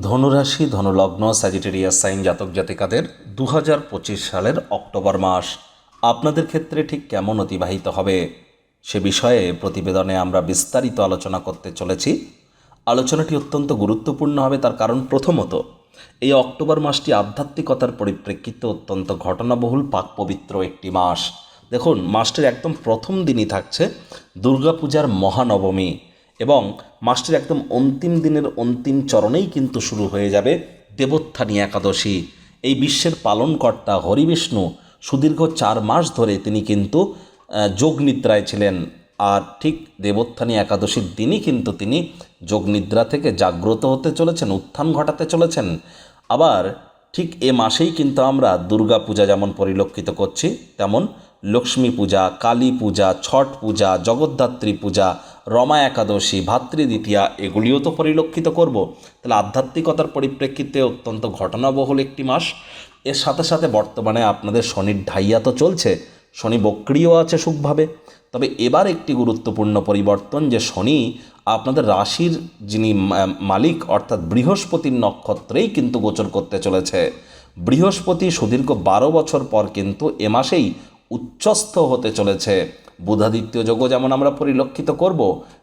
ধনুরাশি, ধনুলগ্ন Sagittarius sign জাতক জাতিকাদের দু হাজার পঁচিশ সালের অক্টোবর মাস। আপনাদের ক্ষেত্রে ঠিক কেমন অতিবাহিত হবে? সে বিষয়ে প্রতিবেদনে আমরা বিস্তারিত আলোচনা করতে চলেছি। আলোচনাটি অত্যন্ত গুরুত্বপূর্ণ হবে, তার কারণ প্রথমত, এই অক্টোবর মাসটি আধ্যাত্মিকতার পরিপ্রেক্ষিতে অত্যন্ত ঘটনাবহুল, পাক পবিত্র একটি মাস। দেখুন, মাসটির একদম প্রথম দিনই থাকছে দুর্গাপূজার মহানবমী। এবং মাসটির একদম অন্তিম দিনের অন্তিম চরণেই কিন্তু শুরু হয়ে যাবে দেবোত্থানী একাদশী। এই বিশ্বের পালনকর্তা হরিবিষ্ণু সুদীর্ঘ চার মাস ধরে তিনি কিন্তু যোগনিদ্রায় ছিলেন। আর ঠিক দেবোত্থানী একাদশীর দিনই কিন্তু তিনি যোগনিদ্রা থেকে জাগ্রত হতে চলেছেন, উত্থান ঘটাতে চলেছেন। আবার ঠিক এ মাসেই কিন্তু আমরা দুর্গা পূজা যেমন পরিলক্ষিত করছি, তেমন লক্ষ্মী পূজা, কালী পূজা, ছট পূজা, জগদ্ধাত্রী পূজা, রমা একাদশী ভাতৃদ্বিতীয়া এগুলিও তো পরিলক্ষিত করব। তাহলে আধ্যাত্মিকতার পরিপ্রেক্ষিতে অত্যন্ত ঘটনাবহুল একটি মাস। এর সাথে সাথে বর্তমানে আপনাদের শনির ঢাইয়া তো চলছে, শনি বক্রিয় আছে সুখভাবে। তবে এবার একটি গুরুত্বপূর্ণ পরিবর্তন যে শনি আপনাদের রাশির যিনি মালিক, অর্থাৎ বৃহস্পতির নক্ষত্রেই কিন্তু গোচর করতে চলেছে। বৃহস্পতি সুদীর্ঘ বারো বছর পর কিন্তু এ মাসেই উচ্চস্থ হতে চলেছে। বুধাদিত্য যোগও যেমন আমরা পরিলক্ষিত করব,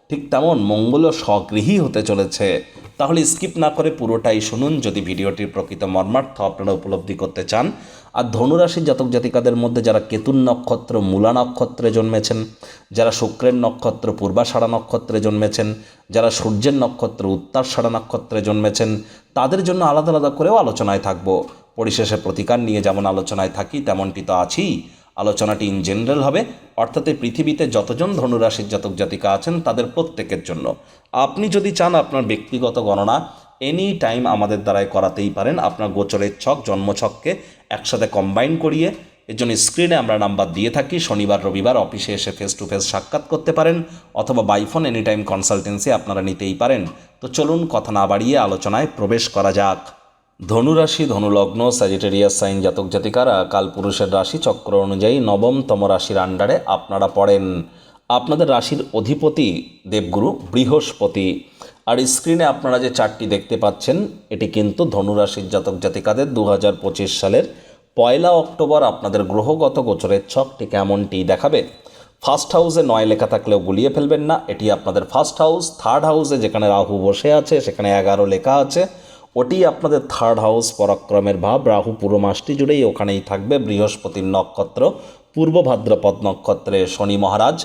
ঠিক তেমন মঙ্গলও স্বগৃহী হতে চলেছে। তাহলে স্কিপ না করে পুরোটাই শুনুন, যদি ভিডিওটির প্রকৃত মর্মার্থ আপনারা উপলব্ধি করতে চান। আর ধনুরাশির জাতক জাতিকাদের মধ্যে যারা কেতুন নক্ষত্র, মূলা নক্ষত্রে জন্মেছেন, যারা শুক্রের নক্ষত্র, পূর্বাষাঢ়া নক্ষত্রে জন্মেছেন, যারা সূর্যের নক্ষত্র, উত্তরষাঢ়া নক্ষত্রে জন্মেছেন, তাদের জন্য আলাদা আলাদা করেও আলোচনায় থাকব। পরিশেষে প্রতিকার নিয়ে যেমন আলোচনায় থাকি, তেমনটি তো আছেই। আলোচনাটি ইন জেনারেল হবে। অর্থাৎ এই পৃথিবীতে যতজন ধনুরাশির জাতক জাতিকা আছেন, তাদের প্রত্যেকের জন্য। আপনি যদি চান আপনার ব্যক্তিগত গণনা এনি টাইম আমাদের দ্বারাই করাতেই পারেন। আপনার গোচরের ছক জন্মছককে একসাথে কম্বাইন করিয়ে, এর জন্য স্ক্রিনে আমরা নাম্বার দিয়ে থাকি। শনিবার, রবিবার অফিসে এসে ফেস টু ফেস সাক্ষাৎ করতে পারেন, অথবা বাইফোন এনি টাইম কনসালটেন্সি আপনারা নিতেই পারেন। তো চলুন কথা না বাড়িয়ে আলোচনায় প্রবেশ করা যাক। ধনুরাশি, ধনুলগ্ন স্যাজিটেরিয়াস সাইন জাতক জাতিকারা কালপুরুষের রাশি চক্র অনুযায়ী নবমতম রাশির আন্ডারে আপনারা পড়েন। আপনাদের রাশির অধিপতি দেবগুরু বৃহস্পতি। আর স্ক্রিনে আপনারা যে চারটি দেখতে পাচ্ছেন, এটি কিন্তু ধনুরাশির জাতক জাতিকাদের দু হাজার পঁচিশ সালের পয়লা অক্টোবর আপনাদের গ্রহগত গোচরের ছকটি কেমনটি দেখাবে? ফার্স্ট হাউসে নয় লেখা থাকলেও গুলিয়ে ফেলবেন না, এটি আপনাদের ফার্স্ট হাউস থার্ড হাউসে যেখানে রাহু বসে আছে, সেখানে এগারো লেখা আছে। ওটি আপনাদের থার্ড হাউস পরাক্রমের ভাব, রাহু পুরো মাসটি জুড়েই ওখানেই থাকবে, বৃহস্পতির নক্ষত্র, পূর্ব ভাদ্রপদ নক্ষত্রে শনি মহারাজ,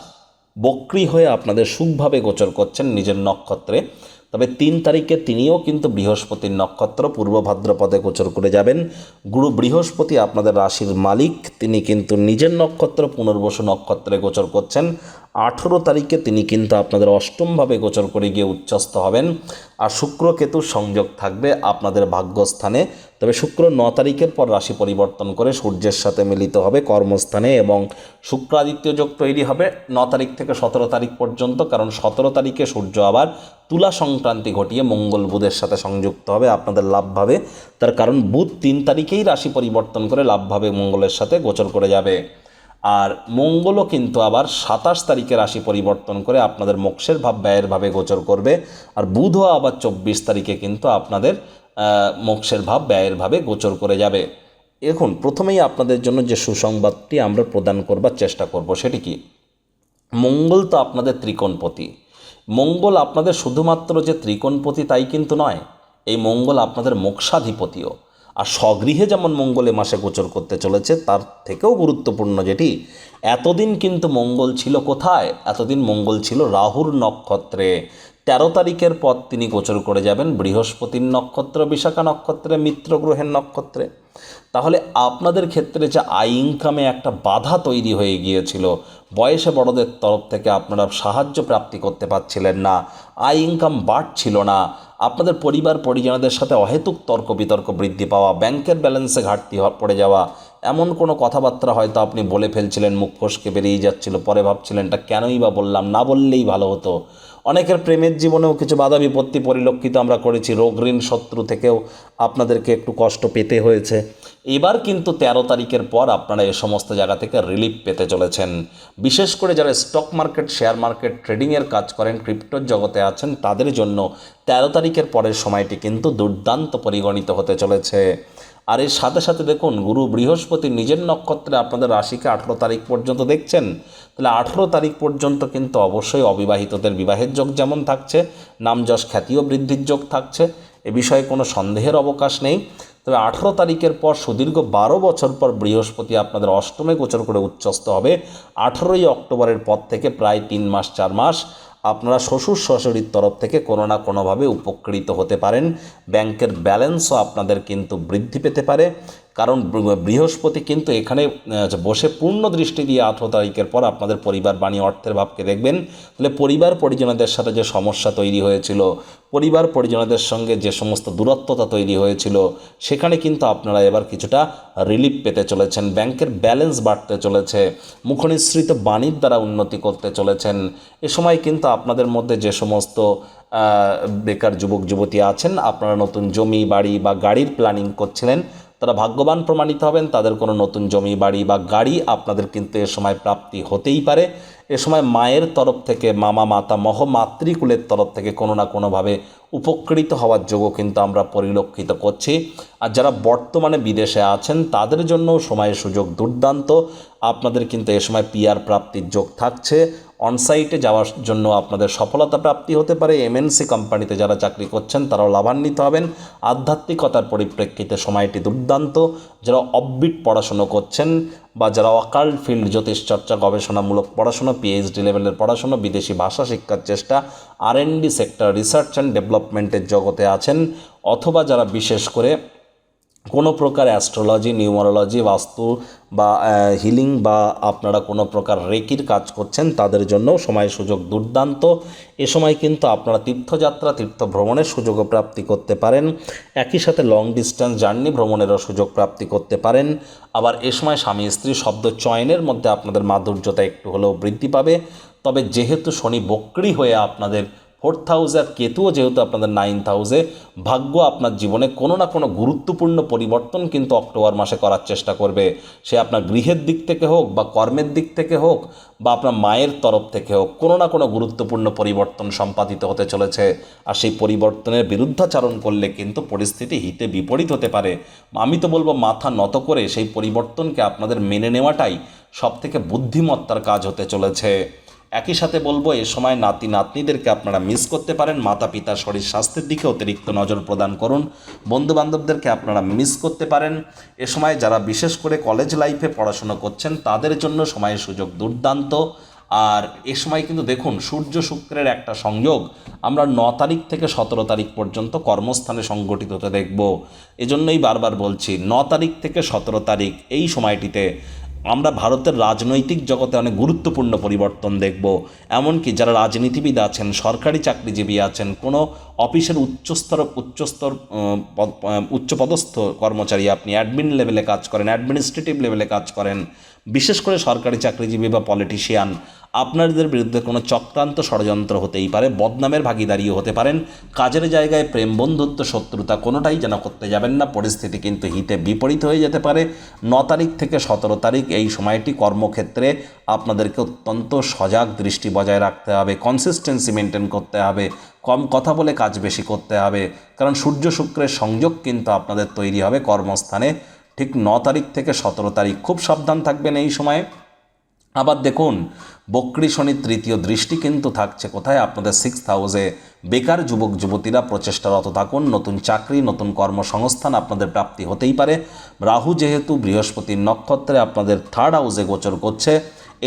বক্রি হয়ে আপনাদের সুখভাবে গোচর করছেন নিজের নক্ষত্রে। তবে তিন তারিখে তিনিও কিন্তু বৃহস্পতির নক্ষত্র, পূর্ব ভাদ্রপদে গোচর করে যাবেন। গুরু বৃহস্পতি আপনাদের রাশির মালিক, তিনি কিন্তু নিজের নক্ষত্র, পুনর্বসু নক্ষত্রে গোচর করছেন। আঠেরো তারিখে তিনি কিন্তু আপনাদের অষ্টমভাবে গোচর করে গিয়ে উচ্চস্থ হবেন। আর শুক্র কেতুর সংযোগ থাকবে আপনাদের ভাগ্যস্থানে। তবে শুক্র ন তারিখের পর রাশি পরিবর্তন করে সূর্যের সাথে মিলিত হবে কর্মস্থানে এবং শুক্রাদিত্য যোগ তৈরি হবে ন তারিখ থেকে সতেরো তারিখ পর্যন্ত। কারণ সতেরো তারিখে সূর্য আবার তুলা সংক্রান্তি ঘটিয়ে মঙ্গল বুধের সাথে সংযুক্ত হবে আপনাদের লাভভাবে। তার কারণ বুধ তিন তারিখেই রাশি পরিবর্তন করে লাভভাবে মঙ্গলের সাথে গোচর করে যাবে। আর মঙ্গলও কিন্তু আবার সাতাশ তারিখে রাশি পরিবর্তন করে আপনাদের মোক্ষের ভাব, ব্যয়ের ভাবে গোচর করবে। আর বুধও আবার চব্বিশ তারিখে কিন্তু আপনাদের মোক্ষের ভাব, ব্যয়ের ভাবে গোচর করে যাবে। এখন প্রথমেই আপনাদের জন্য যে সুসংবাদটি আমরা প্রদান করবার চেষ্টা করব সেটি কি? মঙ্গল তো আপনাদের ত্রিকোণপতি। মঙ্গল আপনাদের শুধুমাত্র যে ত্রিকোণপতি তাই কিন্তু নয়, এই মঙ্গল আপনাদের মোক্ষাধিপতিও। আর স্বগৃহে যেমন মঙ্গলে মাসে গোচর করতে চলেছে, তার থেকেও গুরুত্বপূর্ণ যেটি, এতদিন কিন্তু মঙ্গল ছিল কোথায়? এতদিন মঙ্গল ছিল রাহুর নক্ষত্রে। তেরো তারিখের পর তিনি গোচর করে যাবেন বৃহস্পতির নক্ষত্র, বিশাখা নক্ষত্রে, মিত্রগ্রহের নক্ষত্রে। তাহলে আপনাদের ক্ষেত্রে যে আই ইনকামে একটা বাধা তৈরি হয়ে গিয়েছিল, বয়সে বড়দের তরফ থেকে আপনারা সাহায্য প্রাপ্তি করতে পারছিলেন না আই ইনকাম বাড়ছিল না, আপনাদের পরিবার পরিজনদের সাথে অহেতুক তর্ক বিতর্ক বৃদ্ধি পাওয়া, ব্যাংকের ব্যালেন্সে ঘাটতি পড়ে যাওয়া, এমন কোনো কথাবার্তা হয়তো আপনি বলে ফেলছিলেন, মুখ ফসকে বেরিয়ে যাচ্ছিল, পরে ভাবছিলেন, এটা কেনই বা বললাম? না বললেই ভালো হতো। অনেকের প্রেমের জীবনেও কিছু বাধা বিপত্তি পরিলক্ষিত আমরা করেছি। রোগ, ঋণ, শত্রু থেকেও আপনাদেরকে একটু কষ্ট পেতে হয়েছে। এবার কিন্তু তেরো তারিখের পর আপনারা এ সমস্ত জায়গা থেকে রিলিফ পেতে চলেছেন। বিশেষ করে যারা স্টক মার্কেট শেয়ার মার্কেট ট্রেডিংয়ের কাজ করেন ক্রিপ্টোর জগতে আছেন, তাদের জন্য তেরো তারিখের পরের সময়টি কিন্তু দুর্দান্ত পরিগণিত হতে চলেছে। আর এর সাথে সাথে দেখুন, গুরু বৃহস্পতি নিজের নক্ষত্রে আপনাদের রাশিকে আঠেরো তারিখ পর্যন্ত দেখছেন। তাহলে আঠেরো তারিখ পর্যন্ত কিন্তু অবশ্যই অবিবাহিতদের বিবাহের যোগ যেমন থাকছে নাম যশ খ্যাতিও বৃদ্ধির যোগ থাকছে, এ বিষয়ে কোনো সন্দেহের অবকাশ নেই। তবে আঠেরো তারিখের পর সুদীর্ঘ বারো বছর পর বৃহস্পতি আপনাদের অষ্টমে গোচর করে উচ্চস্ত হবে। আঠেরোই অক্টোবরের পর থেকে প্রায় তিন মাস, চার মাস আপনারা শ্বশুর শাশুড়ির তরফ থেকে কোনো না কোনোভাবে উপকৃত হতে পারেন। ব্যাংকের ব্যালেন্সও আপনাদের কিন্তু বৃদ্ধি পেতে পারে। কারণ বৃহস্পতি কিন্তু এখানে বসে পূর্ণ দৃষ্টি দিয়ে আঠেরো তারিখের পর আপনাদের পরিবার বাণী অর্থের ভাবকে দেখবেন। তাহলে পরিবার পরিজনদের সাথে যে সমস্যা তৈরি হয়েছিল, পরিবার পরিজনদের সঙ্গে যে সমস্ত দূরত্বতা তৈরি হয়েছিল, সেখানে কিন্তু আপনারা এবার কিছুটা রিলিফ পেতে চলেছেন। ব্যাংকের ব্যালেন্স বাড়তে চলেছে, মুখনিসৃত বাণীর দ্বারা উন্নতি করতে চলেছেন। এ সময় কিন্তু আপনাদের মধ্যে যে সমস্ত বেকার যুবক যুবতী আছেন, আপনারা নতুন জমি, বাড়ি বা গাড়ির প্ল্যানিং করছিলেন তারা ভাগ্যবান প্রমাণিত হবেন, তাদের কোনো নতুন জমি, বাড়ি বা গাড়ি আপনাদের কিন্তু এ সময় প্রাপ্তি হতেই পারে। এ সময় মায়ের তরফ থেকে, মামা, মাতা মহ, মাতৃকুলের তরফ থেকে কোনো না কোনোভাবে উপকৃত হওয়ার যোগও কিন্তু আমরা পরিলক্ষিত করছি। আর যারা বর্তমানে বিদেশে আছেন, তাদের জন্য সময়ের সুযোগ দুর্দান্ত। আপনাদের কিন্তু এ সময় পিআর প্রাপ্তির যোগ থাকছে। অনসাইটে যাওয়ার জন্য আপনাদের সফলতা প্রাপ্তি হতে পারে। এমএনসি কোম্পানিতে যারা চাকরি করছেন, তারাও লাভান্বিত হবেন। আধ্যাত্মিকতার পরিপ্রেক্ষিতে সময়টি দুর্দান্ত। যারা অববিট পড়াশুনো করছেন বা যারা অকাল ফিল্ড জ্যোতিষ চর্চা গবেষণামূলক পড়াশুনো পিএইচডি লেভেলের পড়াশুনো, বিদেশি ভাষা শিক্ষার চেষ্টা আর সেক্টর রিসার্চ অ্যান্ড ডেভেলপমেন্টের জগতে আছেন। অথবা যারা বিশেষ করে কোনো প্রকার অ্যাস্ট্রোলজি নিউমারোলজি বাস্তু বা হিলিং বা আপনারা কোনো প্রকার রেকির কাজ করছেন, তাদের জন্য সময় সুযোগ দুর্দান্ত। এ সময় কিন্তু আপনারা তীর্থযাত্রা, তীর্থ ভ্রমণের সুযোগও প্রাপ্তি করতে পারেন। একই সাথে লং ডিস্টেন্স জার্নি ভ্রমণেরও সুযোগ প্রাপ্তি করতে পারেন। আবার এ সময় স্বামী স্ত্রী শব্দ চয়নের মধ্যে আপনাদের মাধুর্যতা একটু হলেও বৃদ্ধি পাবে। তবে যেহেতু শনি বক্রি হয়ে আপনাদের ফোর্থ হাউসে আর কেতুও যেহেতু আপনাদের নাইন্থ হাউসে ভাগ্য আপনার জীবনে কোনো না কোনো গুরুত্বপূর্ণ পরিবর্তন কিন্তু অক্টোবর মাসে করার চেষ্টা করবে। সে আপনার গৃহের দিক থেকে হোক বা কর্মের দিক থেকে হোক বা আপনার মায়ের তরফ থেকে হোক, কোনো না কোনো গুরুত্বপূর্ণ পরিবর্তন সম্পাদিত হতে চলেছে। আর সেই পরিবর্তনের বিরুদ্ধাচারণ করলে কিন্তু পরিস্থিতি হিতে বিপরীত হতে পারে। আমি তো বলব মাথা নত করে সেই পরিবর্তনকে আপনাদের মেনে নেওয়াটাই সবথেকে বুদ্ধিমত্তার কাজ হতে চলেছে। একই সাথে বলব, এ সময় নাতি নাতনিদেরকে আপনারা মিস করতে পারেন। মাতা পিতার শরীর স্বাস্থ্যের দিকে অতিরিক্ত নজর প্রদান করুন। বন্ধু বান্ধবদেরকে আপনারা মিস করতে পারেন। এ সময় যারা বিশেষ করে কলেজ লাইফে পড়াশোনা করছেন, তাদের জন্য সময়ের সুযোগ দুর্দান্ত। আর এ সময় কিন্তু দেখুন, সূর্য শুক্রের একটা সংযোগ। আমরা ন তারিখ থেকে সতেরো তারিখ পর্যন্ত কর্মস্থানে সংগঠিত হতে দেখব। এজন্যই বারবার বলছি, ন তারিখ থেকে সতেরো তারিখ এই সময়টিতে আমরা ভারতের রাজনৈতিক জগতে অনেক গুরুত্বপূর্ণ পরিবর্তন দেখব। এমনকি যারা রাজনীতিবিদ আছেন, সরকারি চাকরিজীবী আছেন, কোনো অফিসের উচ্চস্তর উচ্চস্তর পদ- উচ্চপদস্থ কর্মচারী আপনি অ্যাডমিন লেভেলে কাজ করেন অ্যাডমিনিস্ট্রেটিভ লেভেলে কাজ করেন, বিশেষ করে সরকারি চাকরিজীবী বা পলিটিশিয়ান আপনাদের বিরুদ্ধে কোনো চক্রান্ত ষড়যন্ত্র হতেই পারে, বদনামের ভাগিদারিও হতে পারেন। কাজের জায়গায় প্রেম, বন্ধুত্ব, শত্রুতা কোনোটাই যেন করতে যাবেন না। পরিস্থিতি কিন্তু হিতে বিপরীত হয়ে যেতে পারে। ন তারিখ থেকে সতেরো তারিখ এই সময়টি কর্মক্ষেত্রে আপনাদেরকে অত্যন্ত সজাগ দৃষ্টি বজায় রাখতে হবে কনসিস্টেন্সি মেনটেন করতে হবে, কম কথা বলে কাজ বেশি করতে হবে, কারণ সূর্য শুক্রের সংযোগ কিন্তু আপনাদের তৈরি হবে কর্মস্থানে। ঠিক ন তারিখ থেকে সতেরো তারিখ খুব সাবধান থাকবেন এই সময়ে। আবার দেখুন, বক্রী তৃতীয় দৃষ্টি কিন্তু থাকছে কোথায়? আপনাদের সিক্স হাউসে বেকার যুবক, যুবতীরা প্রচেষ্টারত থাকুন, নতুন চাকরি, নতুন কর্মসংস্থান আপনাদের প্রাপ্তি হতেই পারে। রাহু যেহেতু বৃহস্পতির নক্ষত্রে আপনাদের থার্ড হাউসে গোচর করছে।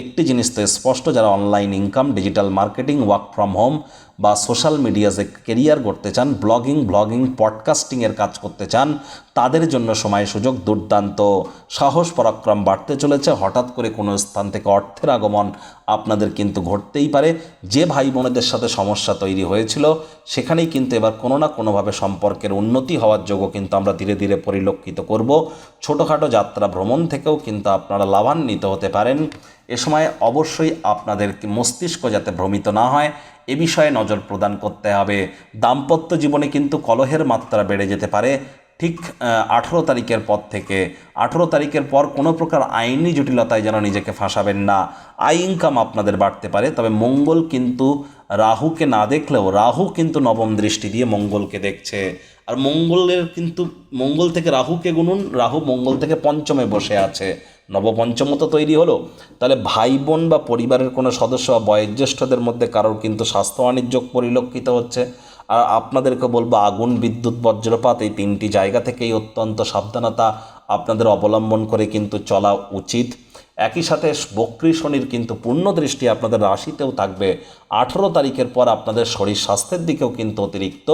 একটি জিনিস তো স্পষ্ট, যারা online income digital marketing work from home বা সোশ্যাল মিডিয়াতে কেরিয়ার করতে চান, ব্লগিং ব্লগিং, পডকাস্টিংয়ের কাজ করতে চান, তাদের জন্য সময় সুযোগ দুর্দান্ত। সাহস, পরাক্রম বাড়তে চলেছে। হঠাৎ করে কোনো স্থান থেকে অর্থের আগমন আপনাদের কিন্তু ঘটতেই পারে। যে ভাই বোনেদের সাথে সমস্যা তৈরি হয়েছিল, সেখানেই কিন্তু এবার কোনো না কোনোভাবে সম্পর্কের উন্নতি হওয়ার যোগও কিন্তু আমরা ধীরে ধীরে পরিলক্ষিত করব। ছোটোখাটো যাত্রা ভ্রমণ থেকেও কিন্তু আপনারা লাভান্বিত হতে পারেন। এ সময় অবশ্যই আপনাদের মস্তিষ্ক যাতে ভ্রমিত না হয় এ বিষয়ে নজর প্রদান করতে হবে। দাম্পত্য জীবনে কিন্তু কলহের মাত্রা বেড়ে যেতে পারে। ঠিক আঠেরো তারিখের পর থেকে। আঠেরো তারিখের পর কোনো প্রকার আইনি জটিলতায় যেন নিজেকে ফাঁসাবেন না। আই ইনকাম আপনাদের বাড়তে পারে। তবে মঙ্গল কিন্তু রাহুকে না দেখলেও রাহু কিন্তু নবম দৃষ্টি দিয়ে মঙ্গলকে দেখছে। আর মঙ্গলের কিন্তু, মঙ্গল থেকে রাহুকে গুনুন, রাহু মঙ্গল থেকে পঞ্চমে বসে আছে। নবপঞ্চম তো তৈরি হলো, তাহলে ভাই বোন বা পরিবারের কোনো সদস্য বা বয়োজ্যেষ্ঠদের মধ্যে কারোর কিন্তু স্বাস্থ্য যোগ পরিলক্ষিত হচ্ছে। আর আপনাদেরকে বলব, আগুন, বিদ্যুৎ, বজ্রপাত এই তিনটি জায়গা থেকেই অত্যন্ত সাবধানতা আপনাদের অবলম্বন করে কিন্তু চলা উচিত। একই সাথে বক্রী শনির কিন্তু পূর্ণ দৃষ্টি আপনাদের রাশিতেও থাকবে। আঠেরো তারিখের পর আপনাদের শরীর স্বাস্থ্যের দিকেও কিন্তু অতিরিক্ত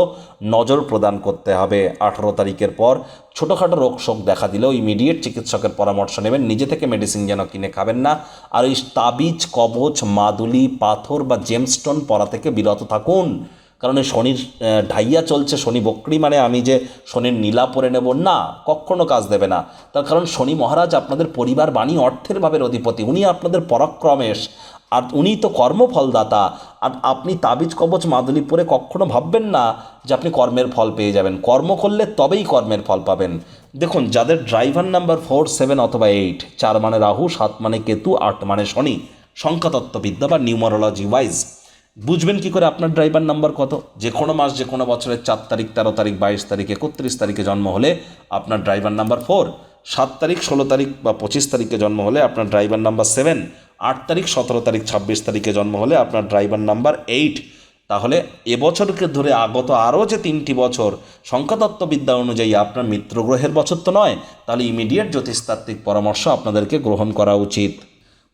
নজর প্রদান করতে হবে। আঠেরো তারিখের পর ছোটোখাটো রোগ শোক দেখা দিলেও ইমিডিয়েট চিকিৎসকের পরামর্শ নেবেন। নিজে থেকে মেডিসিন যেন কিনে খাবেন না। আর এই তাবিজ, কবচ, মাদুলি, পাথর বা জেমস্টোন পরা থেকে বিরত থাকুন। কারণ এই শনির ঢাইয়া চলছে, শনি বক্রি মানে আমি যে শনির নীলা পরে নেব, না, কখনো কাজ দেবে না। তার কারণ শনি মহারাজ আপনাদের পরিবার বাণী অর্থের ভাবের অধিপতি, উনি আপনাদের পরাক্রমেশ, আর উনি তো কর্মফলদাতা, আর আপনি তাবিজ কবচ মাদুলি পরে কখনো ভাববেন না যে আপনি কর্মের ফল পেয়ে যাবেন। কর্ম করলে তবেই কর্মের ফল পাবেন। দেখুন, যাদের ড্রাইভার নাম্বার ফোর, সেভেন অথবা এইট, চার মানে রাহু, সাত মানে কেতু, আট মানে শনি সংখ্যাতত্ত্ববিদ্যা বা নিউমারোলজি ওয়াইজ বুঝবেন কি করে আপনার ড্রাইভার নাম্বার কত? যে কোনো মাস, যে কোনো বছরের চার তারিখ, তেরো তারিখ, বাইশ তারিখ, একত্রিশ তারিখে জন্ম হলে আপনার ড্রাইভার নাম্বার ফোর সাত তারিখ, ষোলো তারিখ বা পঁচিশ তারিখে জন্ম হলে আপনার ড্রাইভার নাম্বার সেভেন আট তারিখ, সতেরো তারিখ, ছাব্বিশ তারিখে জন্ম হলে আপনার ড্রাইভার নাম্বার এইট তাহলে এবছরকে ধরে আগত আরও যে তিনটি বছর, সংখ্যাতত্ত্ববিদ্যা অনুযায়ী আপনার মিত্রগ্রহের বছর তো নয়, তাহলে ইমিডিয়েট জ্যোতিষতাত্ত্বিক পরামর্শ আপনাদেরকে গ্রহণ করা উচিত।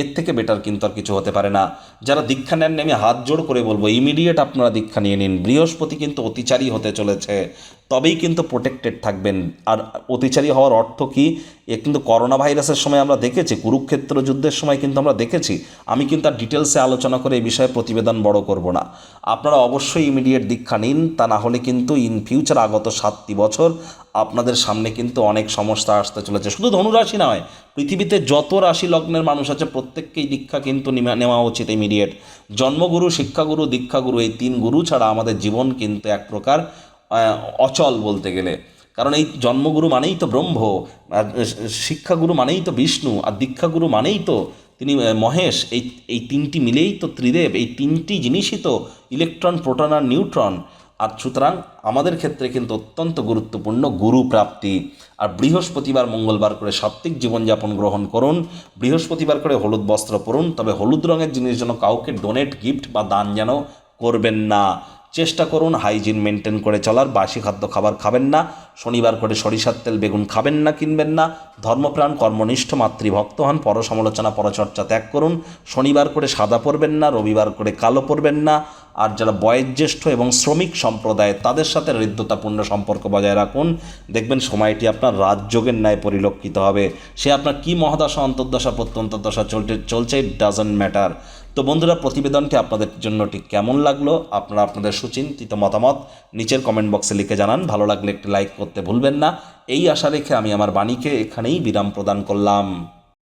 এর থেকে বেটার কিন্তু আর কিছু হতে পারে না। যারা দীক্ষা নেন আমি হাত জোড় করে বলব ইমিডিয়েট আপনারা দীক্ষা নিয়ে নিন। বৃহস্পতি কিন্তু অতিচারী হতে চলেছে। তবেই কিন্তু প্রোটেক্টেড থাকবেন। আর অতিচারী হওয়ার অর্থ কি? এ কিন্তু করোনা ভাইরাসের সময় আমরা দেখেছি, কুরুক্ষেত্র যুদ্ধের সময় কিন্তু আমরা দেখেছি। আমি কিন্তু আর ডিটেলসে আলোচনা করে এই বিষয়ে প্রতিবেদন বড় করব না। আপনারা অবশ্যই ইমিডিয়েট দীক্ষা নিন। তা না হলে কিন্তু ইন ফিউচার আগত সাতটি বছর আপনাদের সামনে কিন্তু অনেক সমস্যা আসতে চলেছে। শুধু ধনুরাশি নয়, পৃথিবীতে যত রাশি লগ্নের মানুষ আছে, প্রত্যেককেই দীক্ষা কিন্তু নেওয়া উচিত ইমিডিয়েট জন্মগুরু, শিক্ষাগুরু, দীক্ষাগুরু, এই তিন গুরু ছাড়া আমাদের জীবন কিন্তু এক প্রকার অচল বলতে গেলে। কারণ এই জন্মগুরু মানেই তো ব্রহ্ম, আর শিক্ষাগুরু মানেই তো বিষ্ণু, আর দীক্ষাগুরু মানেই তো তিনি মহেশ। এই এই তিনটি মিলেই তো ত্রিদেব, এই তিনটি জিনিসই তো ইলেকট্রন, প্রোটন আর নিউট্রন। আর সুতরাং আমাদের ক্ষেত্রে কিন্তু অত্যন্ত গুরুত্বপূর্ণ গুরু প্রাপ্তি। আর বৃহস্পতিবার মঙ্গলবার করে সাত্ত্বিক জীবনযাপন গ্রহণ করুন। বৃহস্পতিবার করে হলুদ বস্ত্র পরুন। তবে হলুদ রঙের জিনিস যেন কাউকে ডোনেট গিফট বা দান যেন করবেন না। চেষ্টা করুন হাইজিন মেনটেন করে চলার। বাসি খাদ্য খাবার খাবেন না। শনিবার করে সরিষার তেল, বেগুন খাবেন না, কিনবেন না। ধর্মপ্রাণ, কর্মনিষ্ঠ, মাতৃভক্ত হন। পর সমালোচনা পরচর্চা ত্যাগ করুন। শনিবার করে সাদা পরবেন না। রবিবার করে কালো পরবেন না। আর যারা বয়োজ্যেষ্ঠ এবং শ্রমিক সম্প্রদায়, তাদের সাথে হৃদ্যতাপূর্ণ সম্পর্ক বজায় রাখুন। দেখবেন সময়টি আপনার রাজযোগের ন্যায় পরিলক্ষিত হবে। সে আপনার কী মহাদশা, অন্তর্দশা, প্রত্যন্তদশা চলতে, চলছে ইট ডাজন্ট ম্যাটার তো বন্ধুরা, প্রতিবেদনটি আপনাদের জন্য ঠিক কেমন লাগল? আপনারা আপনাদের সুচিন্তিত মতামত নিচের কমেন্ট বক্সে লিখে জানান। ভালো লাগলে একটি লাইক করতে ভুলবেন না। এই আশা রেখে আমি আমার বাণীকে এখানেই বিরাম প্রদান করলাম।